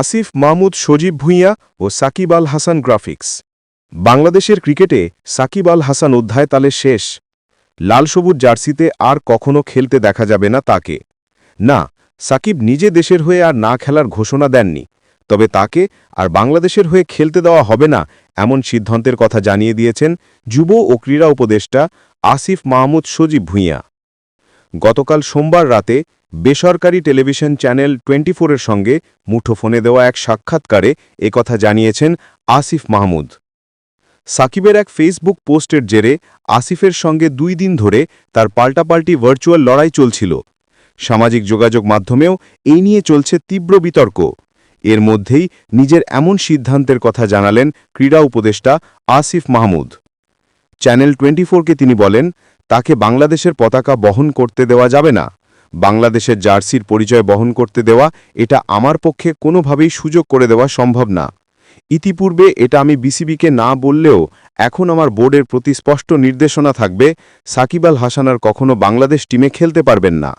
আসিফ, মাহমুদ, সজীব ভুঁইয়া ও সাকিব আল হাসান গ্রাফিক্স। বাংলাদেশের ক্রিকেটে সাকিব আল হাসান অধ্যায় তালে শেষ। লাল সবুজ জার্সিতে আর কখনো খেলতে দেখা যাবে না তাকে। না, সাকিব নিজে দেশের হয়ে আর না খেলার ঘোষণা দেননি। তবে তাকে আর বাংলাদেশের হয়ে খেলতে দেওয়া হবে না এমন সিদ্ধান্তের কথা জানিয়ে দিয়েছেন যুব ও ক্রীড়া উপদেষ্টা আসিফ, মাহমুদ, সজীব ভুঁইয়া। গতকাল সোমবার রাতে বেসরকারি টেলিভিশন চ্যানেল টোয়েন্টি ফোরের সঙ্গে মুঠোফোনে দেওয়া এক সাক্ষাৎকারে একথা জানিয়েছেন আসিফ মাহমুদ। সাকিবের এক ফেসবুক পোস্টের জেরে আসিফের সঙ্গে দুই দিন ধরে তার পাল্টাপাল্টি ভার্চুয়াল লড়াই চলছিল। সামাজিক যোগাযোগ মাধ্যমেও এই নিয়ে চলছে তীব্র বিতর্ক। এর মধ্যেই নিজের এমন সিদ্ধান্তের কথা জানালেন ক্রীড়া উপদেষ্টা আসিফ মাহমুদ। চ্যানেল টোয়েন্টি ফোরকে তিনি বলেন, তাকে বাংলাদেশের পতাকা বহন করতে দেওয়া যাবে না। বাংলাদেশের জার্সির পরিচয় বহন করতে দেওয়া, এটা আমার পক্ষে কোনোভাবেই সুযোগ করে দেওয়া সম্ভব না। ইতিপূর্বে এটা আমি বিসিবিকে না বললেও এখন আমার বোর্ডের প্রতি স্পষ্ট নির্দেশনা থাকবে, সাকিব আল হাসানার কখনও কখনো বাংলাদেশ টিমে খেলতে পারবেন না।